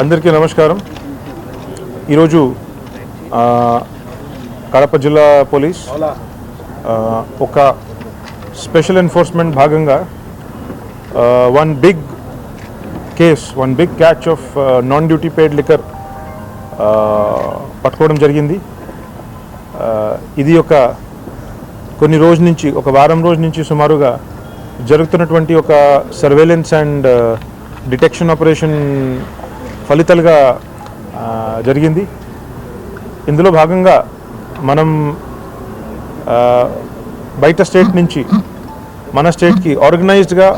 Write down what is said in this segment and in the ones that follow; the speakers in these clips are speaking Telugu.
అందరికీ నమస్కారం. ఈరోజు కడప జిల్లా పోలీస్ ఒక స్పెషల్ ఎన్ఫోర్స్మెంట్ భాగంగా one big case one big catch of non duty paid liquor పట్టుకోవడం జరిగింది. ఇది ఒక కొన్ని రోజు నుంచి ఒక వారం రోజు నుంచి సుమారుగా జరుగుతున్నటువంటి ఒక సర్వేలెన్స్ అండ్ డిటెక్షన్ ఆపరేషన్ ఫలితాలుగా జరిగింది. ఇందులో భాగంగా మనం బయట స్టేట్ నుంచి మన స్టేట్కి ఆర్గనైజ్డ్గా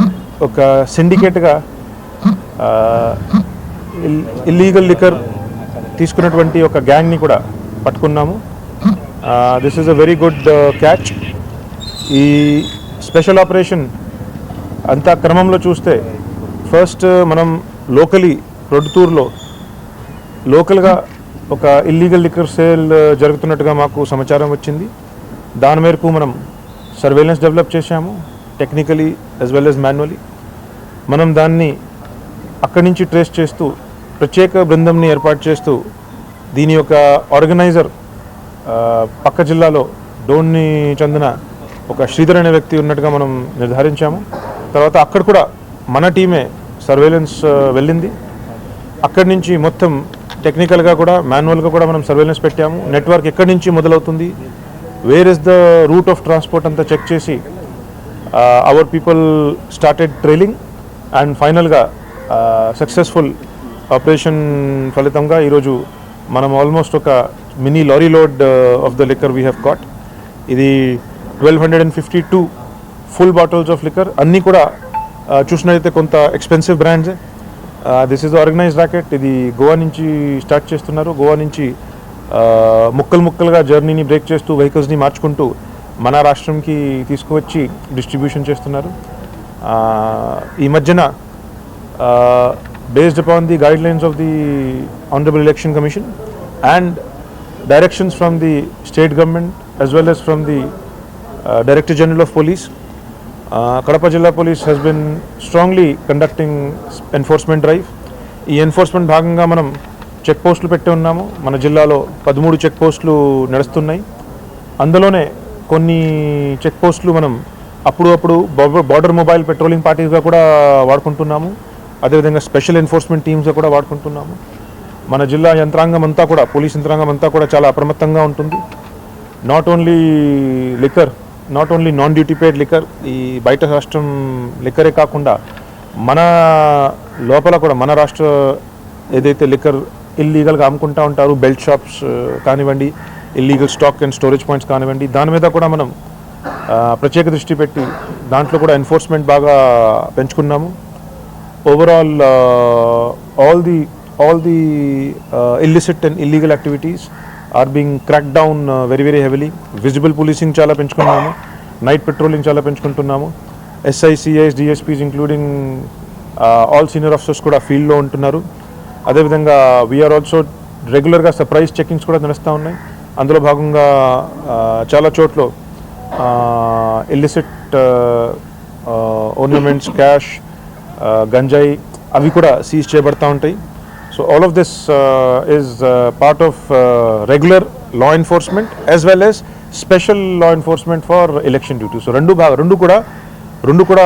ఒక సిండికేట్గా ఇల్లీగల్ లిక్కర్ తీసుకున్నటువంటి ఒక గ్యాంగ్ని కూడా పట్టుకున్నాము. This is a very good catch ఈ స్పెషల్ ఆపరేషన్ అంతా క్రమంలో చూస్తే ఫస్ట్ మనం లోకలీ రొడ్డుతూరులో లోకల్గా ఒక ఇల్లీగల్ లిక్కర్ సేల్ జరుగుతున్నట్టుగా మాకు సమాచారం వచ్చింది. దాని మేరకు మనం సర్వేలెన్స్ డెవలప్ చేశాము technically as well as manually మనం దాన్ని అక్కడి నుంచి ట్రేస్ చేస్తూ ప్రత్యేక బృందంని ఏర్పాటు చేస్తూ దీని యొక్క ఆర్గనైజర్ uh, పక్క జిల్లాలో డోన్ని చెందిన ఒక శ్రీధర్ అనే వ్యక్తి ఉన్నట్టుగా మనం నిర్ధారించాము. తర్వాత అక్కడ కూడా మన టీమే సర్వేలెన్స్ uh, వెళ్ళింది. అక్కడి నుంచి మొత్తం టెక్నికల్గా కూడా మాన్యువల్గా కూడా మనం సర్వేలెన్స్ పెట్టాము. నెట్వర్క్ ఎక్కడి నుంచి మొదలవుతుంది? Where is the route of transport అంతా చెక్ చేసి our people started trailing and ఫైనల్గా సక్సెస్ఫుల్ ఆపరేషన్ ఫలితంగా ఈరోజు మనం ఆల్మోస్ట్ ఒక mini lorry load of the liquor we have caught ఇది twelve hundred and fifty two full bottles of liquor అన్నీ కూడా చూసినట్లయితే కొంత ఎక్స్పెన్సివ్ బ్రాండ్సే దిస్ ఈజ్ ఆర్గనైజ్ ర్యాకెట్ ఇది గోవా నుంచి స్టార్ట్ చేస్తున్నారు గోవా నుంచి ముక్కలు ముక్కలుగా జర్నీని బ్రేక్ చేస్తూ వెహికల్స్ని మార్చుకుంటూ మన రాష్ట్రంకి తీసుకువచ్చి డిస్ట్రిబ్యూషన్ చేస్తున్నారు ఈ మధ్యన based upon the guidelines of the honourable election commission and directions from the state government as well as from the uh, Director General of Police. Uh, Kadapa Jilla Police has been strongly conducting enforcement drive. ఈ ఎన్ఫోర్స్మెంట్ భాగంగా మనం చెక్ పోస్టులు పెట్టి ఉన్నాము. మన జిల్లాలో పదమూడు చెక్ పోస్టులు నడుస్తున్నాయి. అందులోనే కొన్ని చెక్ పోస్టులు మనం అప్పుడు అప్పుడు బార్డర్ మొబైల్ పెట్రోలింగ్ పార్టీస్గా కూడా వాడుకుంటున్నాము. అదేవిధంగా స్పెషల్ ఎన్ఫోర్స్మెంట్ టీమ్స్గా కూడా వాడుకుంటున్నాము. మన జిల్లా యంత్రాంగం అంతా కూడా పోలీస్ యంత్రాంగం అంతా కూడా చాలా అప్రమత్తంగా ఉంటుంది. Not only liquor not only non duty paid liquor ఈ బయట రాష్ట్రం లిక్కరే కాకుండా మన లోపల కూడా మన రాష్ట్ర ఏదైతే లిక్కర్ ఇల్లీగల్గా అమ్ముకుంటా ఉంటారు బెల్ట్ షాప్స్ కానివ్వండి illegal stock and storage points కానివ్వండి దాని మీద కూడా మనం ప్రత్యేక దృష్టి పెట్టి దాంట్లో కూడా ఎన్ఫోర్స్మెంట్ బాగా పెంచుకున్నాము. Overall all the all the illicit and illegal activities are activities crack down very very heavily visible policing చాలా పెంచుకున్నాము. నైట్ పెట్రోలింగ్ చాలా పెంచుకుంటున్నాము. SIs CIs DSPs including all senior officers కూడా ఫీల్డ్లో ఉంటున్నారు. అదేవిధంగా వీఆర్ ఆల్సో రెగ్యులర్గా సర్ప్రైజ్ చెకింగ్స్ కూడా నడుస్తూ ఉన్నాయి. అందులో భాగంగా uh, చాలా చోట్ల ఇల్లిసిట్ ఓర్నమెంట్స్ క్యాష్ గంజాయి అవి కూడా సీజ్ చేయబడతా ఉంటాయి. So all of this part part of regular law enforcement as well as special law enforcement for election duty so రెండు భాగ రెండు కూడా రెండు కూడా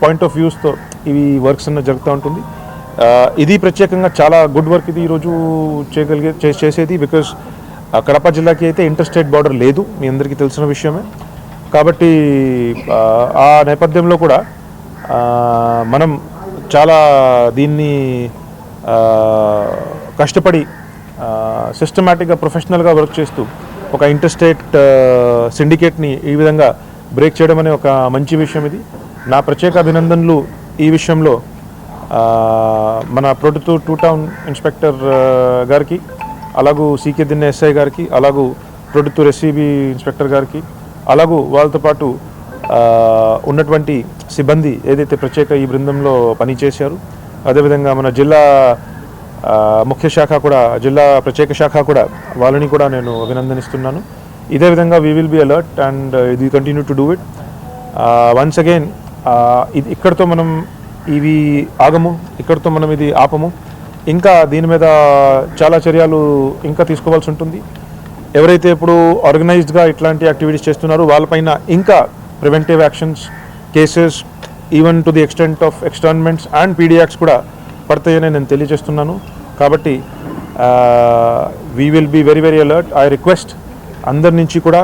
పాయింట్ ఆఫ్ వ్యూస్తో ఇవి వర్క్స్ అన్న జరుగుతూ ఉంటుంది. Uh, ఇది ప్రత్యేకంగా చాలా గుడ్ వర్క్ ఇది ఈరోజు చేయగలిగే చే- చేసేది బికాస్ uh, కడప జిల్లాకి అయితే ఇంటర్ స్టేట్ బార్డర్ లేదు మీ అందరికీ తెలిసిన విషయమే. కాబట్టి uh, ఆ, నేపథ్యంలో కూడా మనం చాలా దీన్ని కష్టపడి సిస్టమేటిక్గా ప్రొఫెషనల్గా వర్క్ చేస్తూ ఒక ఇంటర్స్టేట్ సిండికేట్ని ఈ విధంగా బ్రేక్ చేయడం అనే ఒక మంచి విషయం ఇది. నా ప్రత్యేక అభినందనలు ఈ విషయంలో మన ప్రొద్దుతూర్ టూ టౌన్ ఇన్స్పెక్టర్ గారికి అలాగూ సీకే దిన్న ఎస్ఐ గారికి అలాగూ ప్రొద్దుతూర్ ఎస్సీబీ ఇన్స్పెక్టర్ గారికి అలాగూ వాళ్ళతో పాటు ఉన్నటువంటి సిబ్బంది ఏదైతే ప్రత్యేక ఈ బృందంలో పనిచేశారు అదేవిధంగా మన జిల్లా ముఖ్య శాఖ కూడా జిల్లా ప్రత్యేక శాఖ కూడా వాళ్ళని కూడా నేను అభినందనిస్తున్నాను. ఇదే విధంగా we will be alert and ఇది continue to do it once again ఇది ఇక్కడితో మనం ఇవి ఆగము ఇక్కడితో మనం ఇది ఆపము. ఇంకా దీని మీద చాలా చర్యలు ఇంకా తీసుకోవాల్సి ఉంటుంది. ఎవరైతే ఇప్పుడు ఆర్గనైజ్డ్గా ఇట్లాంటి యాక్టివిటీస్ చేస్తున్నారో వాళ్ళపైన ఇంకా preventive actions cases even to the extent of externments and PD Acts కూడా పడతాయని నేను తెలియజేస్తున్నాను. కాబట్టి we will be very very alert I request అందరి నుంచి కూడా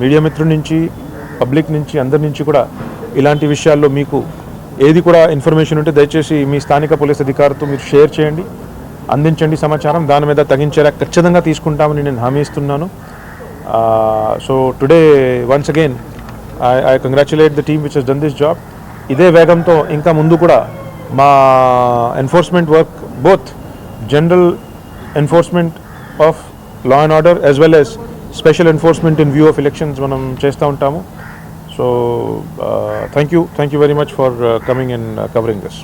మీడియా మిత్రుల నుంచి పబ్లిక్ నుంచి అందరి నుంచి కూడా ఇలాంటి విషయాల్లో మీకు ఏది కూడా ఇన్ఫర్మేషన్ ఉంటే దయచేసి మీ స్థానిక పోలీస్ అధికారితో మీరు షేర్ చేయండి. అందించండి సమాచారం. దాని మీద తగ్గించేలా ఖచ్చితంగా తీసుకుంటామని నేను హామీ ఇస్తున్నాను. So today once again I congratulate the team which has done this job ఇదే వేగంతో ఇంకా ముందు కూడా మా enforcement work both general enforcement of law and order as well as special enforcement in view of elections మనం చేస్తూ ఉంటాము. So thank you thank you very much for coming and covering this